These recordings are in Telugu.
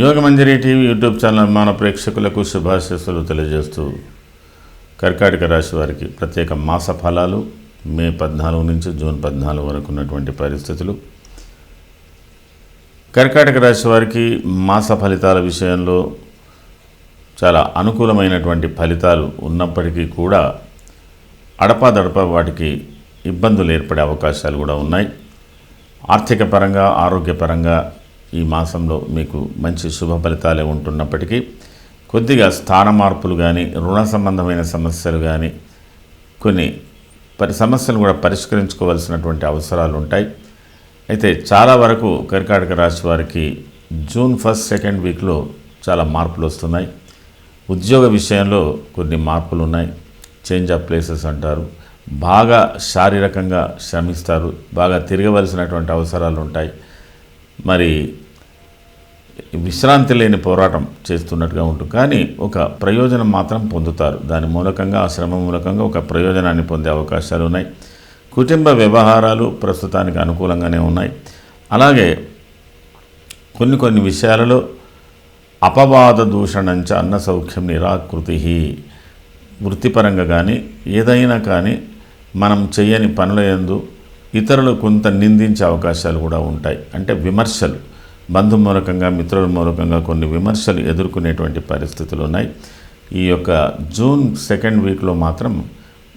యోగమంజరి టీవీ యూట్యూబ్ ఛానల్ అభిమాన ప్రేక్షకులకు శుభాశీస్సులు తెలియజేస్తూ కర్కాటక రాశి వారికి ప్రత్యేక మాస ఫలాలు మే పద్నాలుగు నుంచి జూన్ పద్నాలుగు వరకు ఉన్నటువంటి పరిస్థితులు. కర్కాటక రాశి వారికి మాస ఫలితాల విషయంలో చాలా అనుకూలమైనటువంటి ఫలితాలు ఉన్నప్పటికీ కూడా అడపాదడప వాటికి ఇబ్బందులు ఏర్పడే అవకాశాలు కూడా ఉన్నాయి. ఆర్థిక పరంగా ఆరోగ్యపరంగా ఈ మాసంలో మీకు మంచి శుభ ఫలితాలే ఉంటున్నప్పటికీ కొద్దిగా స్థాన మార్పులు కానీ రుణ సంబంధమైన సమస్యలు కానీ కొన్ని పరి సమస్యలు కూడా పరిష్కరించుకోవాల్సినటువంటి అవసరాలు ఉంటాయి. అయితే చాలా వరకు కర్కాటక రాశి వారికి జూన్ ఫస్ట్ సెకండ్ వీక్లో చాలా మార్పులు వస్తున్నాయి. ఉద్యోగ విషయంలో కొన్ని మార్పులు ఉన్నాయి. చేంజ్ ఆఫ్ ప్లేసెస్ అంటారు. బాగా శారీరకంగా శ్రమిస్తారు. బాగా తిరగవలసినటువంటి అవసరాలు ఉంటాయి. మరి విశ్రాంతి లేని పోరాటం చేస్తున్నట్టుగా ఉంటుంది కానీ ఒక ప్రయోజనం మాత్రం పొందుతారు. దాని మూలకంగా ఆ శ్రమ మూలకంగా ఒక ప్రయోజనాన్ని పొందే అవకాశాలు ఉన్నాయి. కుటుంబ వ్యవహారాలు ప్రస్తుతానికి అనుకూలంగానే ఉన్నాయి. అలాగే కొన్ని కొన్ని విషయాలలో అపవాద దూషణంచ అన్న సౌఖ్యం నిరాకృతి వృత్తిపరంగా కానీ ఏదైనా కానీ మనం చేయని పనుల ఎందు ఇతరులు కొంత నిందించే అవకాశాలు కూడా ఉంటాయి. అంటే విమర్శలు. బంధు మూలకంగా మిత్రుల మూలకంగా కొన్ని విమర్శలు ఎదుర్కొనేటువంటి పరిస్థితులు ఉన్నాయి. ఈ యొక్క జూన్ సెకండ్ వీక్లో మాత్రం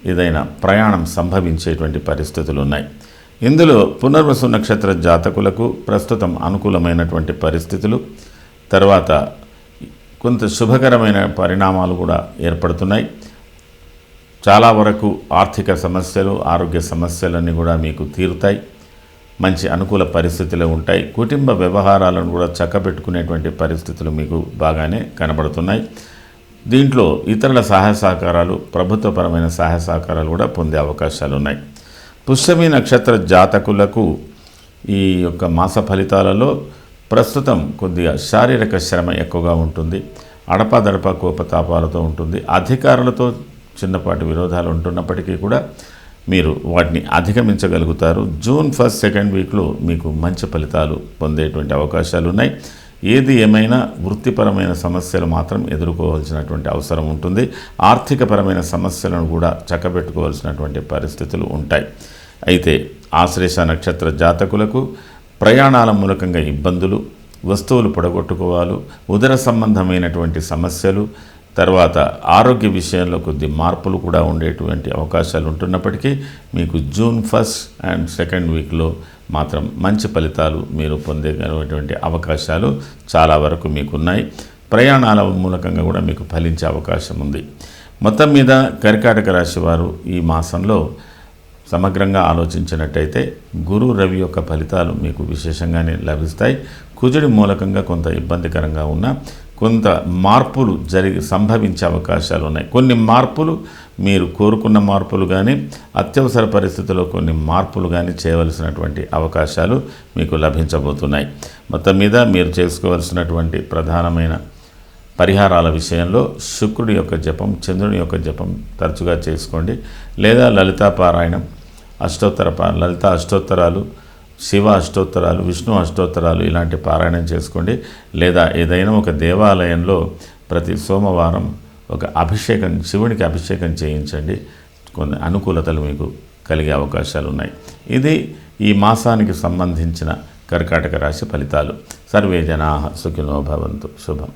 ఏదైనా ప్రయాణం సంభవించేటువంటి పరిస్థితులు ఉన్నాయి. ఇందులో పునర్వసు నక్షత్ర జాతకులకు ప్రస్తుతం అనుకూలమైనటువంటి పరిస్థితులు. తర్వాత కొంత శుభకరమైన పరిణామాలు కూడా ఏర్పడుతున్నాయి. చాలా వరకు ఆర్థిక సమస్యలు ఆరోగ్య సమస్యలన్నీ కూడా మీకు తీరుతాయి. మంచి అనుకూల పరిస్థితులు ఉంటాయి. కుటుంబ వ్యవహారాలను కూడా చక్కబెట్టుకునేటువంటి పరిస్థితులు మీకు బాగానే కనబడుతున్నాయి. దీంట్లో ఇతరుల సహాయ సహకారాలు ప్రభుత్వపరమైన సహాయ సహకారాలు కూడా పొందే అవకాశాలు ఉన్నాయి. పుష్యమి నక్షత్ర జాతకులకు ఈ యొక్క మాస ఫలితాలలో ప్రస్తుతం కొద్దిగా శారీరక శ్రమ ఎక్కువగా ఉంటుంది. అడపాదడప కోపతాపాలతో ఉంటుంది. అధికారులతో చిన్నపాటి విరోధాలు ఉంటున్నప్పటికీ కూడా మీరు వాటిని అధిగమించగలుగుతారు. జూన్ ఫస్ట్ సెకండ్ వీక్లో మీకు మంచి ఫలితాలు పొందేటువంటి అవకాశాలు ఉన్నాయి. ఏది ఏమైనా వృత్తిపరమైన సమస్యలు మాత్రం ఎదుర్కోవాల్సినటువంటి అవసరం ఉంటుంది. ఆర్థికపరమైన సమస్యలను కూడా చక్కబెట్టుకోవాల్సినటువంటి పరిస్థితులు ఉంటాయి. అయితే ఆశ్లేష నక్షత్ర జాతకులకు ప్రయాణాల మూలకంగా ఇబ్బందులు వస్తువులు పొడగొట్టుకోవాలి ఉదర సంబంధమైనటువంటి సమస్యలు తర్వాత ఆరోగ్య విషయంలో కొద్ది మార్పులు కూడా ఉండేటువంటి అవకాశాలు ఉంటున్నప్పటికీ మీకు జూన్ ఫస్ట్ అండ్ సెకండ్ వీక్లో మాత్రం మంచి ఫలితాలు మీరు పొందేటువంటి అవకాశాలు చాలా వరకు మీకున్నాయి. ప్రయాణాల మూలకంగా కూడా మీకు ఫలించే అవకాశం ఉంది. మొత్తం మీద కర్కాటక రాశి వారు ఈ మాసంలో సమగ్రంగా ఆలోచించినట్టయితే గురు రవి యొక్క ఫలితాలు మీకు విశేషంగానే లభిస్తాయి. కుజుడి మూలకంగా కొంత ఇబ్బందికరంగా ఉన్న కొంత మార్పులు జరిగి సంభవించే అవకాశాలు ఉన్నాయి. కొన్ని మార్పులు మీరు కోరుకున్న మార్పులు కానీ అత్యవసర పరిస్థితుల్లో కొన్ని మార్పులు కానీ చేయవలసినటువంటి అవకాశాలు మీకు లభించబోతున్నాయి. మొత్తం మీద మీరు చేసుకోవలసినటువంటి ప్రధానమైన పరిహారాల విషయంలో శుక్రుడి యొక్క జపం చంద్రుని యొక్క జపం తరచుగా చేసుకోండి. లేదా లలితా పారాయణం అష్టోత్తర పా లలిత అష్టోత్తరాలు శివ అష్టోత్తరాలు విష్ణు అష్టోత్తరాలు ఇలాంటి పారాయణం చేసుకోండి. లేదా ఏదైనా ఒక దేవాలయంలో ప్రతి సోమవారం ఒక అభిషేకం శివునికి అభిషేకం చేయించండి. కొన్ని అనుకూలతలు మీకు కలిగే అవకాశాలు ఉన్నాయి. ఇది ఈ మాసానికి సంబంధించిన కర్కాటక రాశి ఫలితాలు. సర్వే జనా సుఖినో భవంతు. శుభం.